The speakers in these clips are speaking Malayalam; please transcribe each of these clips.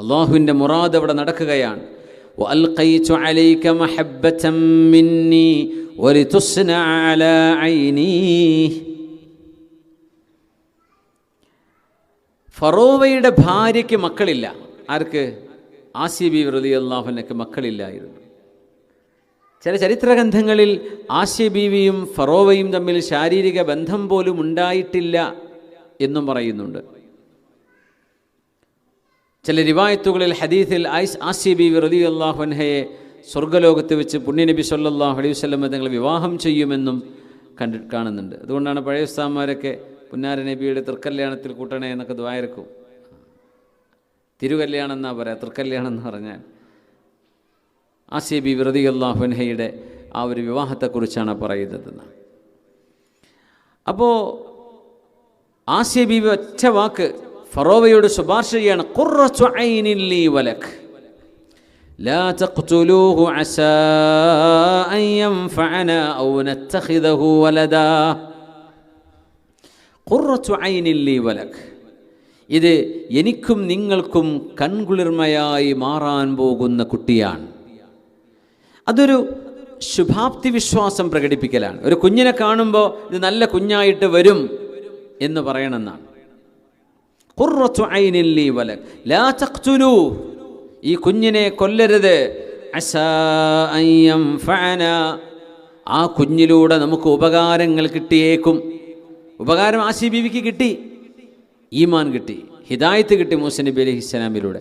അള്ളാഹുവിൻ്റെ മുറാദ് അവിടെ നടക്കുകയാണ് وألقيت عليك محبة مني ولتصنع على عيني ഫറോവയുടെ ഭാര്യയ്ക്ക് മക്കളില്ല ആർക്ക് ആസിയ ബി റതി അള്ളാഹുനക്ക് മക്കളില്ലായിരുന്നു ചില ചരിത്രഗ്രന്ഥങ്ങളിൽ ആസിയ ബീവിയും ഫറോവയും തമ്മിൽ ശാരീരിക ബന്ധം പോലും ഉണ്ടായിട്ടില്ല എന്നും പറയുന്നുണ്ട് ചില റിവായത്തുകളിൽ ഹദീസിൽ ഐസ് ആസിയ ബി റതി അള്ളാഹുൻഹയെ സ്വർഗലോകത്ത് വെച്ച് പുണ്യനബി സല്ലാഹു അലൈഹി വസ്ലം തങ്ങൾ വിവാഹം ചെയ്യുമെന്നും കണ്ടി കാണുന്നുണ്ട്. അതുകൊണ്ടാണ് പഴയ ഉസ്താന്മാരൊക്കെ പുന്നാര നബിയുടെ തൃക്കല്യാണത്തിൽ കൂട്ടണേ എന്നൊക്കെ ദ്വായരക്കും തിരുകല്യാണം എന്നാ പറയാ തൃക്കല്യാണം എന്ന് പറഞ്ഞാൽ ആസിയ ബി വ്രതി അള്ളാഹുൻഹയുടെ ആ ഒരു വിവാഹത്തെക്കുറിച്ചാണ് പറയുന്നത്. അപ്പോൾ ആസിയ ബീബി ഒറ്റ വാക്ക് ഫറോവയോട് ശുപാർശ ചെയ്യാണ് ഖുർറത്തു ഐനിൻ ലീ വലക് لا تقتلوه عسى أن ينفعنا أو نتخذه ولدا قرة عين لي ولك ഇത് എനിക്കും നിങ്ങൾക്കും കൺകുളിർമയായി മാറാൻ പോകുന്ന കുട്ടിയാണ് അതൊരു ശുഭാപ്തി വിശ്വാസം പ്രകടിപ്പിക്കലാണ് ഒരു കുഞ്ഞിനെ കാണുമ്പോൾ ഇത് നല്ല കുഞ്ഞായിട്ട് വരും എന്ന് പറയണമെന്നാണ് ഖുർറത്തു ഐനിൻ ലീ വലക്. ലാ തഖ്തുലൂ. ഈ കുഞ്ഞിനെ കൊല്ലരുത്. അസാ ഫന ആ കുഞ്ഞിലൂടെ നമുക്ക് ഉപകാരങ്ങൾ കിട്ടിയേക്കും. ഉപകാരം ആസി ബീവിക്ക് കിട്ടി. ഈമാൻ കിട്ടി. ഹിദായത്ത് കിട്ടി മൂസ നബി അലൈഹി ഇസ്ലാമിലൂടെ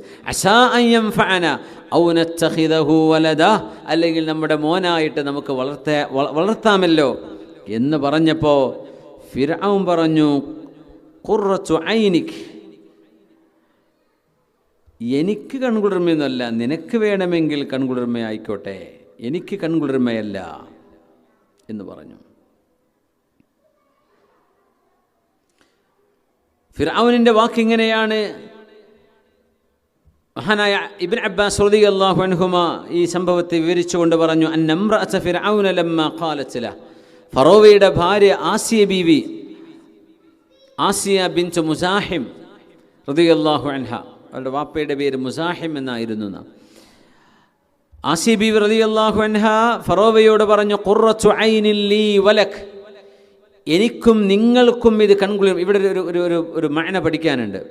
ഫഅന ഔ നത്തഖിദഹു വലദ. അല്ലെങ്കിൽ നമ്മുടെ മോനായിട്ട് നമുക്ക് വളർത്ത വളർത്താമല്ലോ എന്ന് പറഞ്ഞപ്പോൾ ഫിർഔൻ പറഞ്ഞു ഖുർറത്തു ഐനിക് എനിക്ക് കൺകുളിർമയൊന്നുമല്ല നിനക്ക് വേണമെങ്കിൽ കൺകുളിർമയായിക്കോട്ടെ എനിക്ക് കൺകുളിർമയല്ല എന്ന് പറഞ്ഞു. ഫിറാവുനിന്റെ വാക്കിങ്ങനെയാണ് മഹാനായ ഇബിൻ അബ്ബാസ് റളി അള്ളാഹു അൻഹുമ ഈ സംഭവത്തെ വിവരിച്ചുകൊണ്ട് പറഞ്ഞു അന്നമ്രഅത ഫിർഔന ലമ്മ ഖാലത്ത് ലഹ്. ഫറോവയുടെ ഭാര്യ Asiya Bibi Asiya bin Muzahim റളിയല്ലാഹു അൻഹ. അവരുടെ വാപ്പയുടെ പേര് മുസാഹിം എന്നായിരുന്നു നാം. ബി ബീവി റളിയല്ലാഹു അൻഹ ഫറോവയോട് പറഞ്ഞു കുറച്ചു വലക്. എനിക്കും നിങ്ങൾക്കും ഇത് കൺകുളിർ ഇവിടെ ഒരു ഒരു ഒരു ഒരു മഴന പഠിക്കാനുണ്ട്.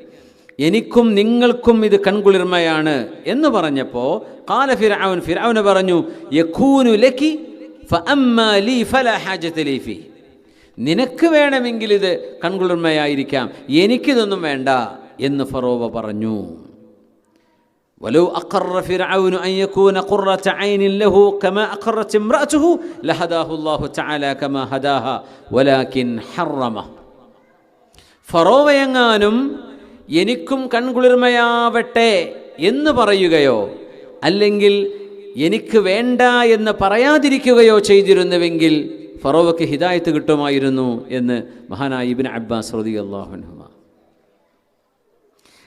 എനിക്കും നിങ്ങൾക്കും ഇത് കൺകുളിർമയാണ് എന്ന് പറഞ്ഞപ്പോൾ കാല ഫിർഔൻ ഫിർഔന് പറഞ്ഞു യഖൂനു ലക്കി ലീ നിനക്ക് വേണമെങ്കിൽ ഇത് കൺകുളിർമയായിരിക്കാം. എനിക്കിതൊന്നും വേണ്ട. എന്ന് ഫറോവ പറഞ്ഞു ولو أقر فرعون أن يكون قرة عين له كما أقرت امرأته لهداه الله تعالى كما هداها ولكن حرمه ഫറോവയെങ്ങാനും എനിക്കും കൺകുളിർമയാവട്ടെ എന്ന് പറയുകയോ അല്ലെങ്കിൽ എനിക്ക് വേണ്ട എന്ന് പറയാതിരിക്കുകയോ ചെയ്തിരുന്നുവെങ്കിൽ ഫറോവയ്ക്ക് ഹിദായത്ത് കിട്ടുമായിരുന്നു എന്ന് മഹാനായ ഇബിൻ അബ്ബാസ് റതി അള്ളാഹുനുമ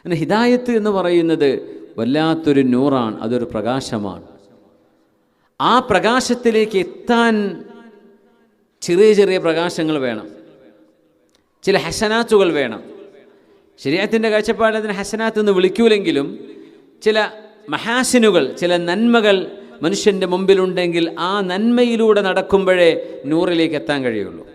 അങ്ങനെ ഹിദായത്ത് എന്ന് പറയുന്നത് വല്ലാത്തൊരു നൂറാണ് അതൊരു പ്രകാശമാണ്. ആ പ്രകാശത്തിലേക്ക് എത്താൻ ചെറിയ ചെറിയ പ്രകാശങ്ങൾ വേണം. ചില ഹസനാത്തുകൾ വേണം. ശരീരത്തിന്റെ കാഴ്ചപ്പാടിൽ അതിന് ഹസനാത്ത് എന്ന് വിളിക്കൂലെങ്കിലും ചില മഹാസിനുകൾ ചില നന്മകൾ മനുഷ്യന്റെ മുമ്പിലുണ്ടെങ്കിൽ ആ നന്മയിലൂടെ നടക്കുമ്പോഴേ നൂറിലേക്ക് എത്താൻ കഴിയുള്ളൂ.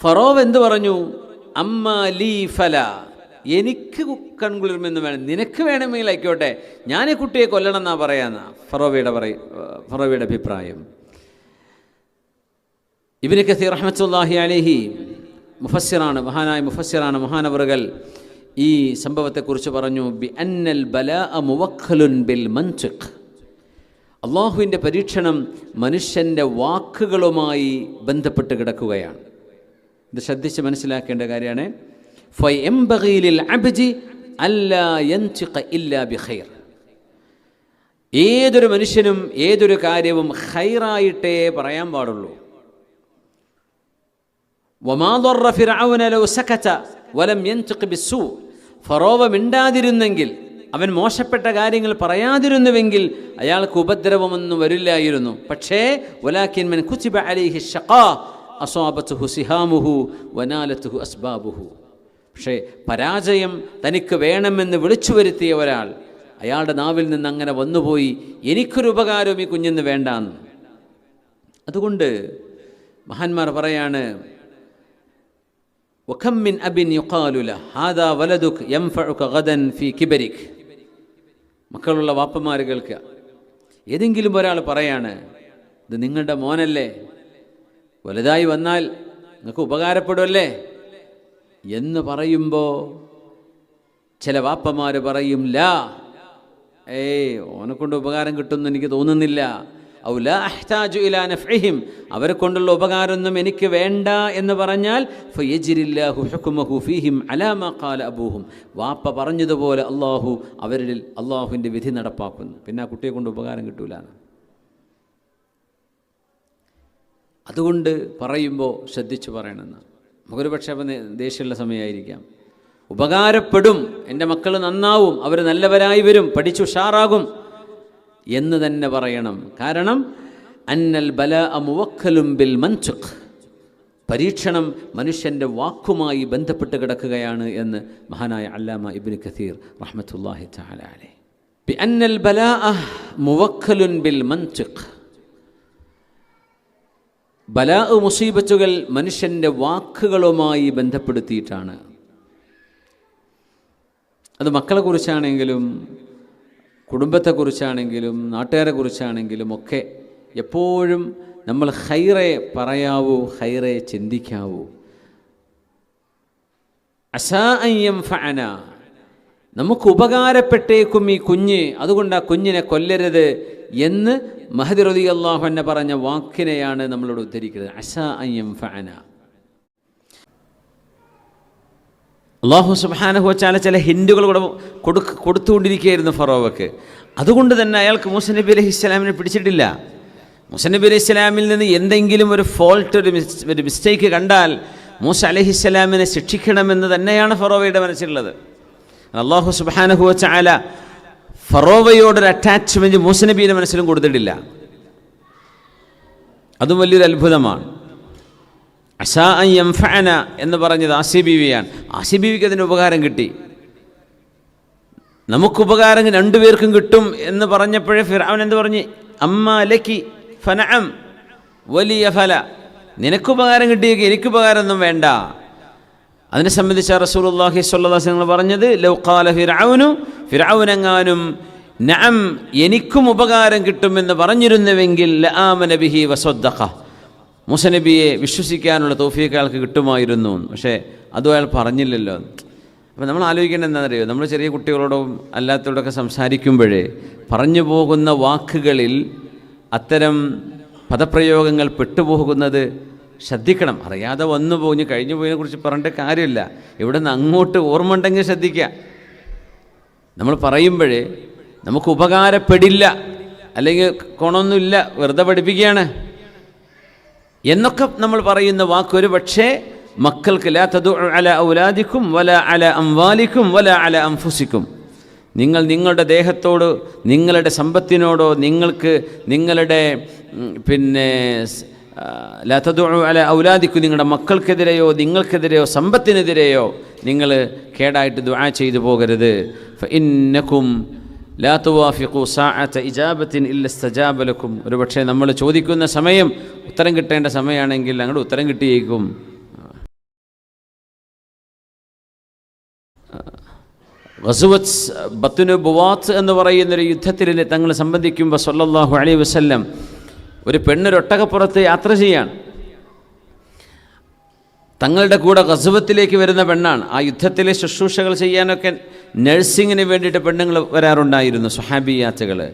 ഫറോവ് എന്തു പറഞ്ഞു? അമ്മ ലീ ഫല. എനിക്ക് കൺകുളിർമെന്ന് വേണം. നിനക്ക് വേണമെങ്കിൽ ആയിക്കോട്ടെ. ഞാൻ ഈ കുട്ടിയെ കൊല്ലണം എന്നാ പറയാന്ന ഫറോവിയുടെ പറയ ഫറോവിയുടെ അഭിപ്രായം. ഇബിന് കസീർ റഹ്മത്തുല്ലാഹി അലിഹി മുഫസ്സിറാണ് മഹാനായ മുഫസ്സിറാണ് മഹാനവറുകൾ ഈ സംഭവത്തെക്കുറിച്ച് പറഞ്ഞു. ബി അന്നൽ ബല മുവഖലുൻ ബിൽ മൻചുഖ് അള്ളാഹുവിന്റെ പരീക്ഷണം മനുഷ്യന്റെ വാക്കുകളുമായി ബന്ധപ്പെട്ട് കിടക്കുകയാണ്. ഇത് ശ്രദ്ധിച്ച് മനസ്സിലാക്കേണ്ട കാര്യമാണ്. ഏതൊരു മനുഷ്യനും ഏതൊരു കാര്യവും ഹൈറായിട്ടേ പറയാൻ പാടുള്ളൂ. ഫറോവ മിണ്ടാതിരുന്നെങ്കിൽ അവൻ മോശപ്പെട്ട കാര്യങ്ങൾ പറയാതിരുന്നുവെങ്കിൽ അയാൾക്ക് ഉപദ്രവമൊന്നും വരില്ലായിരുന്നു. പക്ഷേ വലാക്കിൻ മൻ കുച്ചിബ അലിഹി ഷഖാ അസ്വാബത്തുഹു സിഹാമുഹു വനാലത്തുഹു അസ്ബാബുഹു. പക്ഷേ പരാജയം തനിക്ക് വേണമെന്ന് വിളിച്ചു വരുത്തിയ ഒരാൾ അയാളുടെ നാവിൽ നിന്ന് അങ്ങനെ വന്നുപോയി എനിക്കൊരു ഉപകാരവും ഈ കുഞ്ഞിന് വേണ്ടാന്ന്. അതുകൊണ്ട് മഹാന്മാർ പറയാണ് വഖമ്മിൻ അബിൻ കിബരിക്. മക്കളുള്ള വാപ്പന്മാർ കേൾക്കുക ഏതെങ്കിലും ഒരാൾ പറയാണ് ഇത് നിങ്ങളുടെ മോനല്ലേ? വലുതായി വന്നാൽ നിങ്ങൾക്ക് ഉപകാരപ്പെടുമല്ലേ എന്ന് പറയുമ്പോൾ ചില വാപ്പമാർ പറയും ലാ. ഏയ് ഓനെ കൊണ്ട് ഉപകാരം കിട്ടുമെന്ന് എനിക്ക് തോന്നുന്നില്ല. ഔ ലാ അഹ്താജു ഇലാ നഫ്ഇഹിം. അവരെ കൊണ്ടുള്ള ഉപകാരമൊന്നും എനിക്ക് വേണ്ട എന്ന് പറഞ്ഞാൽ ഫീഹിം ഖാല അബൂഹും. വാപ്പ പറഞ്ഞതുപോലെ അള്ളാഹു അവരിൽ അള്ളാഹുവിന്റെ വിധി നടപ്പാക്കുന്നു. പിന്നെ ആ കുട്ടിയെ കൊണ്ട് ഉപകാരം കിട്ടൂല അതുകൊണ്ട് പറയുമ്പോൾ ശ്രദ്ധിച്ചു പറയണമെന്ന്. നമുക്കൊരു പക്ഷേ അപ്പം ദേഷ്യമുള്ള സമയമായിരിക്കാം. ഉപകാരപ്പെടും. എന്റെ മക്കൾ നന്നാവും. അവർ നല്ലവരായി വരും. പഠിച്ചു ഉഷാറാകും എന്ന് തന്നെ പറയണം. കാരണം അന്നൽ ബല അമുവക്കലും ബിൽ മൻചുഖ് പരീക്ഷണം മനുഷ്യന്റെ വാക്കുമായി ബന്ധപ്പെട്ട് കിടക്കുകയാണ് എന്ന് മഹാനായ അല്ലാമ ഇബിൻ ഖസീർ റഹ്മത്തുല്ലാഹി തആല അലൈഹി. ബി അന്നൽ ബലാ മുവക്കലുൻ ബിൽ മൻചുഖ് ബലാ മുസീബത്തുകൾ മനുഷ്യന്റെ വാക്കുകളുമായി ബന്ധപ്പെടുത്തിയിട്ടാണ്. അത് മക്കളെ കുറിച്ചാണെങ്കിലും കുടുംബത്തെക്കുറിച്ചാണെങ്കിലും നാട്ടുകാരെ കുറിച്ചാണെങ്കിലും ഒക്കെ എപ്പോഴും നമ്മൾ ഹൈറെ പറയാവൂ ഹൈറെ ചിന്തിക്കാവൂ. അസായം ഫാന നമുക്ക് ഉപകാരപ്പെട്ടേക്കും ഈ കുഞ്ഞ്. അതുകൊണ്ട് ആ കുഞ്ഞിനെ കൊല്ലരുത്. എന്ന് മഹദി റതി അള്ളാഹു എന്നെ പറഞ്ഞ വാക്കിനെയാണ് നമ്മളോട് ഉദ്ധരിക്കുന്നത്. അസാ അയ്യം ഫഅന അള്ളാഹു സുബാനഹു ഹോച്ചാല ചില ഹിൻഡുകൾ കൂടെ കൊടുക്ക കൊടുത്തുകൊണ്ടിരിക്കുകയായിരുന്നു ഫറോവക്ക്. അതുകൊണ്ട് തന്നെ അയാൾക്ക് മൂസ നബി ഇസ്ലാമിനെ പിടിച്ചിട്ടില്ല. മൂസ അലൈഹി ഇസ്ലാമിൽ നിന്ന് എന്തെങ്കിലും ഒരു ഫോൾട്ട് ഒരു ഒരു മിസ്റ്റേക്ക് കണ്ടാൽ മൂസ അലഹി ഇസ്ലാമിനെ ശിക്ഷിക്കണമെന്ന് തന്നെയാണ് ഫറോവയുടെ മനസ്സിലുള്ളത്. അള്ളാഹു സുബാനഹു വച്ചാല ഫറോവയോടൊരു അറ്റാച്ച്മെന്റ് മൂസ നബിയുടെ മനസ്സിലും കൊടുത്തിട്ടില്ല. അതും വലിയൊരു അത്ഭുതമാണ്. അസാ യംഫഅന എന്ന് പറഞ്ഞത് ആസി ബീവിയാണ്. ആസി ബീവിക്ക് അതിന് ഉപകാരം കിട്ടി. നമുക്ക് ഉപകാരം രണ്ടുപേർക്കും കിട്ടും എന്ന് പറഞ്ഞപ്പോഴേ ഫിറാവൻ എന്ത് പറഞ്ഞ്? അമ്മ ലക്കി ഫനഅം വലിയ ഫല. നിനക്കുപകാരം ഉപകാരം എനിക്കുപകാരമൊന്നും വേണ്ട. അതിനെ സംബന്ധിച്ച റസൂലുള്ളാഹി സ്വല്ലല്ലാഹി വസല്ലം പറഞ്ഞത് ലൗ ഖാല ഫിർഔനു നാം നഅം എനിക്കും ഉപകാരം കിട്ടുമെന്ന് പറഞ്ഞിരുന്നുവെങ്കിൽ ലആമന ബിഹി മുസനബിയെ വിശ്വസിക്കാനുള്ള തോഫിയൊക്കെ അയാൾക്ക് കിട്ടുമായിരുന്നു. പക്ഷേ അതും അയാൾ പറഞ്ഞില്ലല്ലോ. അപ്പോൾ നമ്മൾ ആലോചിക്കേണ്ടത് എന്താണെന്നറിയോ? നമ്മൾ ചെറിയ കുട്ടികളോടും അല്ലാത്തവരോടൊക്കെ സംസാരിക്കുമ്പോഴേ പറഞ്ഞു പോകുന്ന വാക്കുകളിൽ അത്തരം പദപ്രയോഗങ്ങൾ പെട്ടുപോകുന്നത് ശ്രദ്ധിക്കണം. അറിയാതെ വന്നു പോഞ്ഞ് കഴിഞ്ഞു പോയതിനെ കുറിച്ച് പറഞ്ഞിട്ട് കാര്യമില്ല. ഇവിടെ നിന്ന് അങ്ങോട്ട് ഓർമ്മ ഉണ്ടെങ്കിൽ ശ്രദ്ധിക്കുക. നമ്മൾ പറയുമ്പോഴേ നമുക്ക് ഉപകാരപ്പെടില്ല അല്ലെങ്കിൽ ഗുണമൊന്നുമില്ല വെറുതെ പഠിപ്പിക്കുകയാണ്. എന്നൊക്കെ നമ്മൾ പറയുന്ന വാക്ക് പക്ഷേ മക്കൾക്ക് ലാ തദു അല ഔലാദിക്കും വല അല അംവാലിക്കും വല അല അംഫുസിക്കും. നിങ്ങൾ നിങ്ങളുടെ ദേഹത്തോട് നിങ്ങളുടെ സമ്പത്തിനോടോ നിങ്ങൾക്ക് നിങ്ങളുടെ പിന്നെ സ്- ലാ തദു അല ഔലാദിക്കും നിങ്ങളുടെ മക്കൾക്കെതിരെയോ നിങ്ങൾക്കെതിരെയോ സമ്പത്തിനെതിരെയോ നിങ്ങൾ കേടായിട്ട് ദുആ ചെയ്തു പോകരുത്. ഇന്നക്കും ലാ തുവാഫിഖു സാഅത്ത ഇജാബത്തിൻ ഇല്ല സജാബലക്കും ഒരുപക്ഷെ നമ്മൾ ചോദിക്കുന്ന സമയം ഉത്തരം കിട്ടേണ്ട സമയമാണെങ്കിൽ അങ്ങോട്ട് ഉത്തരം കിട്ടിയേക്കും. വസുവത്ത് ബത്തുനു ബുവാത്ത് എന്ന് പറയുന്നൊരു യുദ്ധത്തിൽ തങ്ങൾ സംബന്ധിക്കുമ്പോൾ സല്ലല്ലാഹു അലൈ വസല്ലം ഒരു പെണ്ണൊരൊട്ടകപ്പുറത്ത് യാത്ര ചെയ്യാണ്. തങ്ങളുടെ കൂടെ കസുബത്തിലേക്ക് വരുന്ന പെണ്ണാണ്. ആ യുദ്ധത്തിലെ ശുശ്രൂഷകൾ ചെയ്യാനൊക്കെ നഴ്സിങ്ങിന് വേണ്ടിയിട്ട് പെണ്ണുങ്ങൾ വരാറുണ്ടായിരുന്നു സുഹാബിയാത്തുകൾ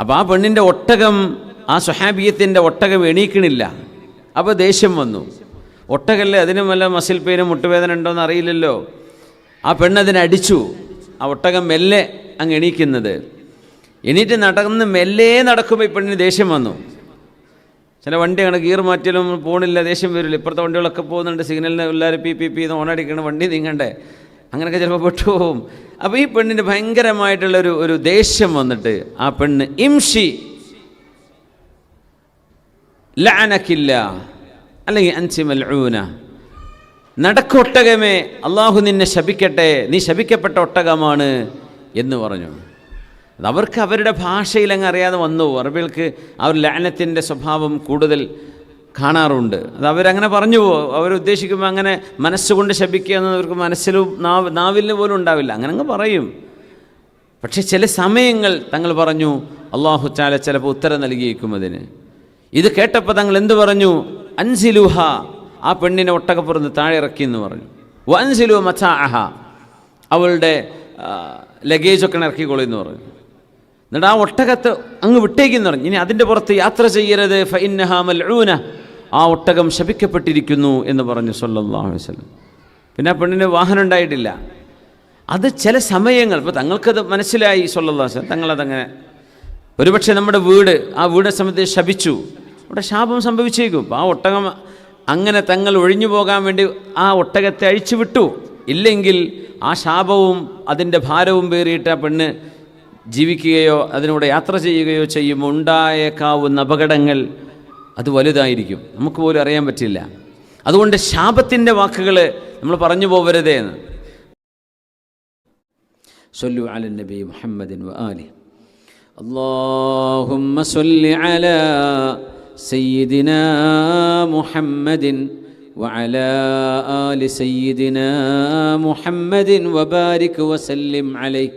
അപ്പോൾ ആ പെണ്ണിന്റെ ഒട്ടകം ആ സുഹാബിയത്തിന്റെ ഒട്ടകം എണീക്കണില്ല. അപ്പോൾ ദേഷ്യം വന്നു. ഒട്ടകല്ലേ അതിനും വല്ല മസിൽ പെയിനും മുട്ടുവേദന ഉണ്ടോയെന്ന് അറിയില്ലല്ലോ. ആ പെണ്ണതിനെ അടിച്ചു. ആ ഒട്ടകം മെല്ലെ അങ്ങ് എണീക്കുന്നത്. എണീറ്റ് നടന്ന് മെല്ലെ നടക്കുമ്പോൾ ഈ പെണ്ണിന് ദേഷ്യം വന്നു. ചില വണ്ടി അങ്ങനെ ഗിയർ മാറ്റിയാലും പോണില്ല ദേഷ്യം വരില്ല. ഇപ്പുറത്തെ വണ്ടികളൊക്കെ പോകുന്നുണ്ട് സിഗ്നലിന് എല്ലാവരും പി പി പി എന്ന് ഓണടിക്കണം വണ്ടി നീങ്ങണ്ടേ? അങ്ങനെയൊക്കെ ചിലപ്പോൾ പെട്ടുപോകും. അപ്പോൾ ഈ പെണ്ണിന് ഭയങ്കരമായിട്ടുള്ളൊരു ഒരു ദേഷ്യം വന്നിട്ട് ആ പെണ്ണ് ഇംഷി. ലാനക്കില്ല. അല്ലെങ്കിൽ അൻസി മൽഊന. നടക്കൊട്ടകമേ അള്ളാഹു നിന്നെ ശപിക്കട്ടെ നീ ശപിക്കപ്പെട്ട ഒട്ടകമാണ് എന്ന് പറഞ്ഞു. അവർക്ക് അവരുടെ ഭാഷയിൽ അങ്ങ് അറിയാതെ വന്നു. അറബികൾക്ക് അവർ ഒരു ലാനത്തിന്റെ സ്വഭാവം കൂടുതൽ കാണാറുണ്ട്. അത് അവരങ്ങനെ പറഞ്ഞു പോകും അവരുദ്ദേശിക്കുമ്പോൾ അങ്ങനെ മനസ്സുകൊണ്ട് ശപിക്കുക എന്നവർക്ക് മനസ്സിലും നാവ് നാവിലിന് പോലും ഉണ്ടാവില്ല. അങ്ങനെ അങ്ങ് പറയും. പക്ഷേ ചില സമയങ്ങൾ തങ്ങൾ പറഞ്ഞു അള്ളാഹു ചാല ചിലപ്പോൾ ഉത്തരം നൽകിയേക്കും അതിന്. ഇത് കേട്ടപ്പോൾ തങ്ങൾ എന്ത് പറഞ്ഞു? അൻസിലുഹ. ആ പെണ്ണിനെ ഒട്ടകപ്പുറത്ത് താഴെ ഇറക്കി എന്ന് പറഞ്ഞു. വൻസിലു മച്ചാഹ അവളുടെ ലഗേജൊക്കെ ഇറക്കിക്കോളൂ എന്ന് പറഞ്ഞു. എന്നിട്ട് ആ ഒട്ടകത്ത് അങ്ങ് വിട്ടേക്കെന്ന് പറഞ്ഞു. ഇനി അതിന്റെ പുറത്ത് യാത്ര ചെയ്യരുത്. ഫഇന്നഹ മൽഊന. ആ ഒട്ടകം ശപിക്കപ്പെട്ടിരിക്കുന്നു എന്ന് പറഞ്ഞു സല്ലല്ലാഹു വസ്ലം പിന്നെ ആ പെണ്ണിന് വാഹനം ഉണ്ടായിട്ടില്ല. അത് ചില സമയങ്ങൾ ഇപ്പോൾ തങ്ങൾക്കത് മനസ്സിലായി സല്ലല്ലാഹു വസ്ലം തങ്ങളതങ്ങനെ ഒരുപക്ഷെ നമ്മുടെ വീട് ആ വീടിനെ സംബന്ധിച്ച് ശപിച്ചു. അവിടെ ശാപം സംഭവിച്ചേക്കും. ആ ഒട്ടകം അങ്ങനെ തങ്ങൾ ഒഴിഞ്ഞു പോകാൻ വേണ്ടി ആ ഒട്ടകത്തെ അഴിച്ചു വിട്ടു. ഇല്ലെങ്കിൽ ആ ശാപവും അതിന്റെ ഭാരവും പേറിയിട്ട് ആ പെണ്ണ് ജീവിക്കുകയോ അതിനൂടെ യാത്ര ചെയ്യുകയോ ചെയ്യുമ്പോൾ ഉണ്ടായേക്കാവുന്ന അപകടങ്ങൾ അത് വലുതായിരിക്കും നമുക്ക് പോലും അറിയാൻ പറ്റില്ല അതുകൊണ്ട് ശാപത്തിൻ്റെ വാക്കുകൾ നമ്മൾ പറഞ്ഞു പോവരുതേ എന്ന് صلوا على النبي محمد وآله اللهم صل على سيدنا محمد وعلى آل سيدنا محمد وبارك وسلم عليه